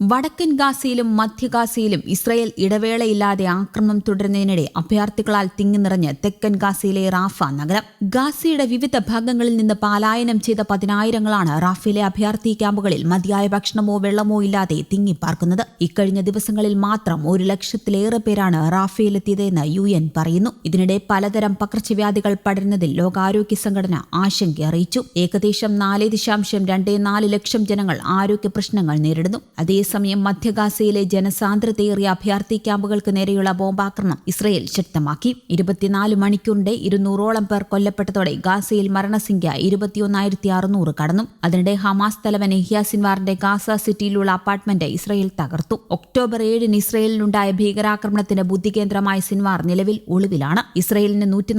വടക്കൻ ഗാസയിലും മധ്യ ഗാസയിലും ഇസ്രയേൽ ഇടവേളയില്ലാതെ ആക്രമണം തുടരുന്നതിനിടെ അഭയാർത്ഥികളാൽ തിങ്ങി നിറഞ്ഞ് തെക്കൻ ഗാസയിലെ റാഫ നഗരം. ഗാസയുടെ വിവിധ ഭാഗങ്ങളിൽ നിന്ന് പലായനം ചെയ്ത പതിനായിരങ്ങളാണ് റാഫയിലെ അഭയാർത്ഥി ക്യാമ്പുകളിൽ മതിയായ ഭക്ഷണമോ വെള്ളമോ ഇല്ലാതെ തിങ്ങിപ്പാർക്കുന്നത് ഇക്കഴിഞ്ഞ ദിവസങ്ങളിൽ മാത്രം ഒരു ലക്ഷത്തിലേറെ പേരാണ് റാഫയിലെത്തിയതെന്ന് യു എൻ പറയുന്നു. ഇതിനിടെ പലതരം പകർച്ചവ്യാധികൾ പടരുന്നതിൽ ലോകാരോഗ്യ സംഘടന ആശങ്ക അറിയിച്ചു. ഏകദേശം നാല് ദശാംശം രണ്ടേ നാല് ലക്ഷം ജനങ്ങൾ ആരോഗ്യ പ്രശ്നങ്ങൾ നേരിടുന്നു. അതേസമയം മധ്യഗാസയിലെ ജനസാന്ദ്രതയേറിയ അഭയാർത്ഥി ക്യാമ്പുകൾക്ക് നേരെയുള്ള ബോംബാക്രമണം ഇസ്രയേൽ ശക്തമാക്കി. ഇരുപത്തിനാല് മണിക്കൂറിന്റെ ഇരുന്നൂറോളം പേർ കൊല്ലപ്പെട്ടതോടെ ഗാസയിൽ മരണസംഖ്യ ഇരുപത്തിയൊന്നായിരത്തി അറുന്നൂറ് കടന്നു. അതിനിടെ ഹമാസ് തലവൻ എഹിയ സിൻവാറിന്റെ ഗാസ സിറ്റിയിലുള്ള അപ്പാർട്ട്മെന്റ് ഇസ്രയേൽ തകർത്തു. ഒക്ടോബർ ഏഴിന് ഇസ്രയേലിനുണ്ടായ ഭീകരാക്രമണത്തിന് ബുദ്ധികേന്ദ്രമായ സിൻവാർ നിലവിൽ ഒളിവിലാണ്. ഇസ്രയേലിന് നൂറ്റി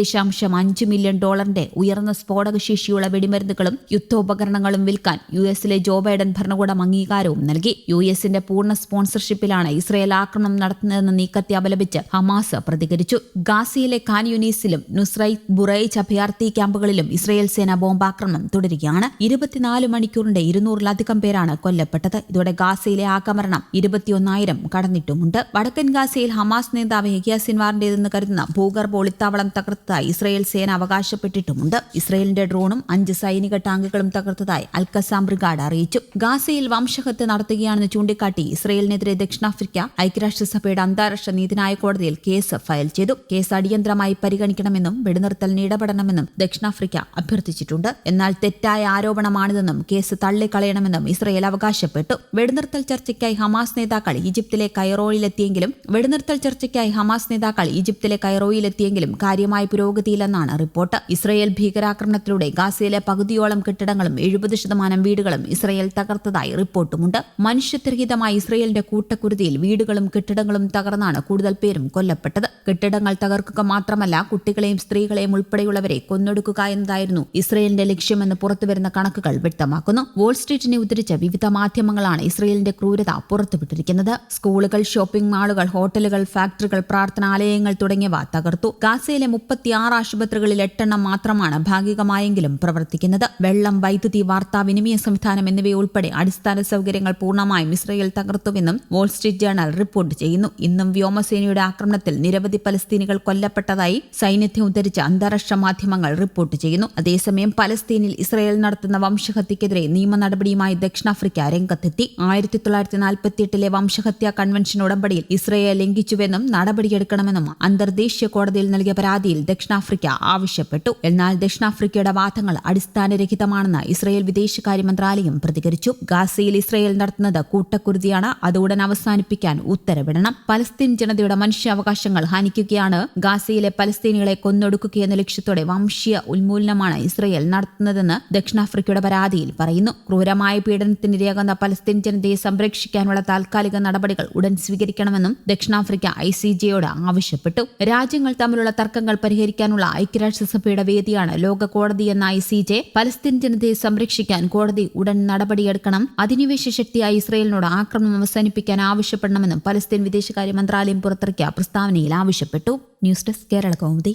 ദശാംശം അഞ്ച് മില്യൺ ഡോളറിന്റെ ഉയർന്ന സ്ഫോടക ശേഷിയുള്ള വെടിമരുന്നുകളും യുദ്ധോപകരണങ്ങളും വിൽക്കാൻ യു എസിലെ ജോ ബൈഡൻ ഭരണകൂടം അംഗീകാരവും നൽകി. യു എസിന്റെ പൂർണ സ്പോൺസർഷിപ്പിലാണ് ഇസ്രയേൽ ആക്രമണം നടത്തുന്നതെന്ന നീക്കത്തെ അപലപിച്ച് ഹമാസ് പ്രതികരിച്ചു. ഗാസിയിലെ ഖാൻ യുനീസിലും നുസ്രൈത്ത് ബുറൈച്ച് അഭയാർത്ഥി ക്യാമ്പുകളിലും ഇസ്രയേൽ സേന ബോംബാക്രമണം തുടരുകയാണ്. ഇരുപത്തിനാല് മണിക്കൂറിന്റെ ഇരുന്നൂറിലധികം പേരാണ് കൊല്ലപ്പെട്ടത്. ഇതോടെ ഗാസയിലെ ആക്രമണം ഇരുപത്തിയൊന്നായിരം കടന്നിട്ടുമുണ്ട്. വടക്കൻ ഗാസയിൽ ഹമാസ് നേതാവ് ഹെഗിയ സിൻവാറിന്റേതെന്ന് കരുതുന്ന ഭൂഗർഭ ഒളിത്താവളം തകർത്തതായി ഇസ്രയേൽ സേന അവകാശപ്പെട്ടിട്ടുമുണ്ട്. ഇസ്രയേലിന്റെ ഡ്രോണും അഞ്ച് സൈനിക ടാങ്കുകളും തകർത്തതായി അൽക്കസാം ബ്രിഗാഡ് അറിയിച്ചു. ഗാസയിൽ വംശഹത്യ നടത്തുകയാണെന്ന് ചൂണ്ടിക്കാട്ടി ഇസ്രയേലിനെതിരെ ദക്ഷിണാഫ്രിക്ക ഐക്യരാഷ്ട്രസഭയുടെ അന്താരാഷ്ട്ര നീതിന്യായ കോടതിയിൽ കേസ് ഫയൽ ചെയ്തു. കേസ് അടിയന്തരമായി പരിഗണിക്കണമെന്നും വെടിനിർത്തലിന് ഇടപെടണമെന്നും ദക്ഷിണാഫ്രിക്ക അഭ്യർത്ഥിച്ചിട്ടുണ്ട്. എന്നാൽ തെറ്റായ ആരോപണമാണിതെന്നും കേസ് തള്ളിക്കളയണമെന്നും ഇസ്രയേൽ അവകാശപ്പെട്ടു. വെടിനിർത്തൽ ചർച്ചയ്ക്കായി ഹമാസ് നേതാക്കൾ ഈജിപ്തിലെ കൈറോയിലെത്തിയെങ്കിലും വെടിനിർത്തൽ ചർച്ചയ്ക്കായി ഹമാസ് നേതാക്കൾ ഈജിപ്തിലെ കൈറോയിലെത്തിയെങ്കിലും കാര്യമായ പുരോഗതിയില്ലെന്നാണ് റിപ്പോർട്ട്. ഇസ്രയേൽ ഭീകരാക്രമണത്തിലൂടെ ഗാസയിലെ പകുതിയോളം കെട്ടിടങ്ങളും എഴുപത് ശതമാനം വീടുകളും ഇസ്രയേൽ തകർത്തതായി റിപ്പോർട്ടുമുണ്ട്. മനുഷ്യത്വരഹിതമായ ഇസ്രയേലിന്റെ കൂട്ടക്കുരുതിയിൽ വീടുകളും കെട്ടിടങ്ങളും തകർന്നാണ് കൂടുതൽ പേരും കൊല്ലപ്പെട്ടത്. കെട്ടിടങ്ങൾ തകർക്കുക മാത്രമല്ല കുട്ടികളെയും സ്ത്രീകളെയും ഉൾപ്പെടെയുള്ളവരെ കൊന്നൊടുക്കുക എന്നതായിരുന്നു ഇസ്രയേലിന്റെ ലക്ഷ്യമെന്ന് പുറത്തുവരുന്ന കണക്കുകൾ വ്യക്തമാക്കുന്നു. വോൾസ്ട്രീറ്റിനെ സ്ട്രീറ്റിനെ ഉദ്ധരിച്ച് വിവിധ മാധ്യമങ്ങളാണ് ഇസ്രയേലിന്റെ ക്രൂരത പുറത്തുവിട്ടിരിക്കുന്നത്. സ്കൂളുകൾ ഷോപ്പിംഗ് മാളുകൾ ഹോട്ടലുകൾ ഫാക്ടറികൾ പ്രാർത്ഥനാലയങ്ങൾ തുടങ്ങിയവ തകർത്തു. ഗാസയിലെ മുപ്പത്തിയാറ് ആശുപത്രികളിൽ എട്ടെണ്ണം മാത്രമാണ് ഭാഗികമായെങ്കിലും പ്രവർത്തിക്കുന്നത്. വെള്ളം വൈദ്യുതി വാർത്താവിനിമയ സംവിധാനം എന്നിവയുൾപ്പെടെ അടിസ്ഥാന സൗകര്യങ്ങൾ പൂർണമായും ഇസ്രയേൽ തകർത്തുവെന്നും വോൾസ്ട്രീറ്റ് ജേണൽ റിപ്പോർട്ട് ചെയ്യുന്നു. ഇന്നും വ്യോമസേനയുടെ ആക്രമണത്തിൽ നിരവധി പലസ്തീനികൾ കൊല്ലപ്പെട്ടതായി സൈന്യത്തെ ഉദ്ധരിച്ച അന്താരാഷ്ട്ര മാധ്യമങ്ങൾ റിപ്പോർട്ട് ചെയ്യുന്നു. അതേസമയം പലസ്തീനിൽ ഇസ്രയേൽ നടത്തുന്ന വംശഹത്യക്കെതിരെ നിയമ നടപടിയുമായി ദക്ഷിണാഫ്രിക്ക രംഗത്തെത്തി. ആയിരത്തി തൊള്ളായിരത്തി നാൽപ്പത്തിയെട്ടിലെ വംശഹത്യാ കൺവെൻഷൻ ഉടമ്പടിയിൽ ഇസ്രയേൽ ലംഘിച്ചുവെന്നും നടപടിയെടുക്കണമെന്നും അന്തർദേശീയ കോടതിയിൽ നൽകിയ പരാതിയിൽ ദക്ഷിണാഫ്രിക്ക ആവശ്യപ്പെട്ടു. എന്നാൽ ദക്ഷിണാഫ്രിക്കയുടെ വാദങ്ങൾ അടിസ്ഥാനരഹിതമാണെന്ന് ഇസ്രയേൽ വിദേശകാര്യ മന്ത്രാലയം പ്രതികരിച്ചു. ഗാസയിൽ ഇസ്രയേൽ നടത്തുന്നത് കൂട്ടക്കുരുതിയാണ്. അത് ഉടൻ അവസാനിപ്പിക്കാൻ ഉത്തരവിടണം. പലസ്തീൻ ജനതയുടെ മനുഷ്യാവകാശങ്ങൾ ഹനിക്കുകയാണ്. ഗാസയിലെ പലസ്തീനികളെ കൊന്നൊടുക്കുകയെന്ന ലക്ഷ്യത്തോടെ വംശീയ ഉന്മൂലനമാണ് ഇസ്രയേൽ നടത്തുന്നതെന്ന് ദക്ഷിണാഫ്രിക്കയുടെ പരാതിയിൽ പറയുന്നു. ക്രൂരമായ പീഡനത്തിനിരയാകുന്ന പലസ്തീൻ ജനതയെ സംരക്ഷിക്കാനുള്ള താൽക്കാലിക നടപടികൾ ഉടൻ സ്വീകരിക്കണമെന്നും ദക്ഷിണാഫ്രിക്ക ഐ സി ജിയോട് ആവശ്യപ്പെട്ടു. രാജ്യങ്ങൾ തമ്മിലുള്ള തർക്കങ്ങൾ പരിഹരിക്കാനുള്ള ഐക്യരാഷ്ട്രസഭയുടെ വേദിയാണ് ലോക കോടതിയെന്ന ഐ സി ജെ. പലസ്തീൻ ജനതയെ സംരക്ഷിക്കാൻ കോടതി ഉടൻ നടപടിയെടുക്കണം. അധിനിവേശ ശക്തിയായി ഇസ്രയേലിനോട് ആക്രമണം അവസാനിപ്പിക്കാൻ ആവശ്യപ്പെടണമെന്നും പലസ്തീൻ വിദേശകാര്യ മന്ത്രാലയം പുറത്തിറക്കിയ പ്രസ്താവനയിൽ ആവശ്യപ്പെട്ടു. News desk Kerala Kaumudi.